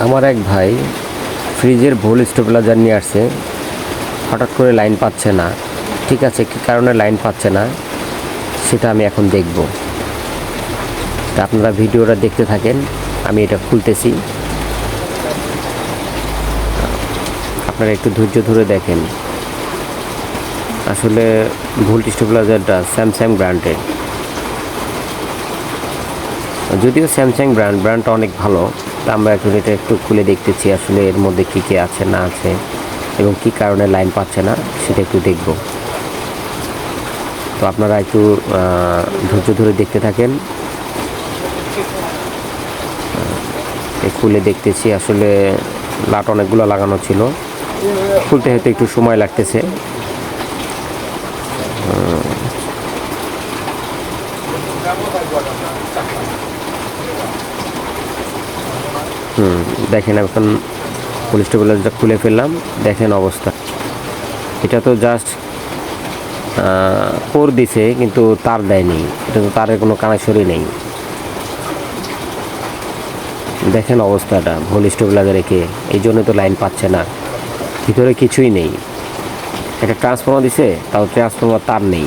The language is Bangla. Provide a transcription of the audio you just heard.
আমার এক ভাই ফ্রিজের ভুল স্টেবিলাইজার নিয়ে আসছে। হঠাৎ করে লাইন পাচ্ছে না। ঠিক আছে, কী কারণে লাইন পাচ্ছে না? সেটা আমি এখন দেখব। তা আপনারা ভিডিওটা দেখতে থাকেন, আমি এটা খুলতেছি। আপনারা একটু ধৈর্য ধরে দেখেন। আসলে ভুল স্টেবিলাইজারটা স্যামসাং ব্র্যান্ডের। যদিও স্যামসাং ব্র্যান্ড, ব্র্যান্ডটা অনেক ভালো। আমরা এখন এটা একটু খুলে দেখতেছি আসলে এর মধ্যে কী কী আছে, না আছে, এবং কী কারণে লাইন পাচ্ছে না, সেটা একটু দেখব। তো আপনারা একটু ধৈর্য ধরে দেখতে থাকেন। খুলে দেখতেছি, আসলে লাট অনেকগুলো লাগানো ছিল। খুলতে হয়তো একটু সময় লাগতেছে। হুম, দেখেন এখন পুলিশ টেবিলটা খুলে ফেললাম, দেখেন অবস্থা। এটা তো জাস্ট কোর দিছে, কিন্তু তার দেয়নি। এটা তো তারের কোনো কানেকশনই নেই। দেখেন অবস্থাটা ভুল স্টেবিলাইজার রেখে। এই জন্য তো লাইন পাচ্ছে না। ভিতরে কিছুই নেই। একটা ট্রান্সফর্মার দিছে, তাও ট্রান্সফর্মার তার নেই।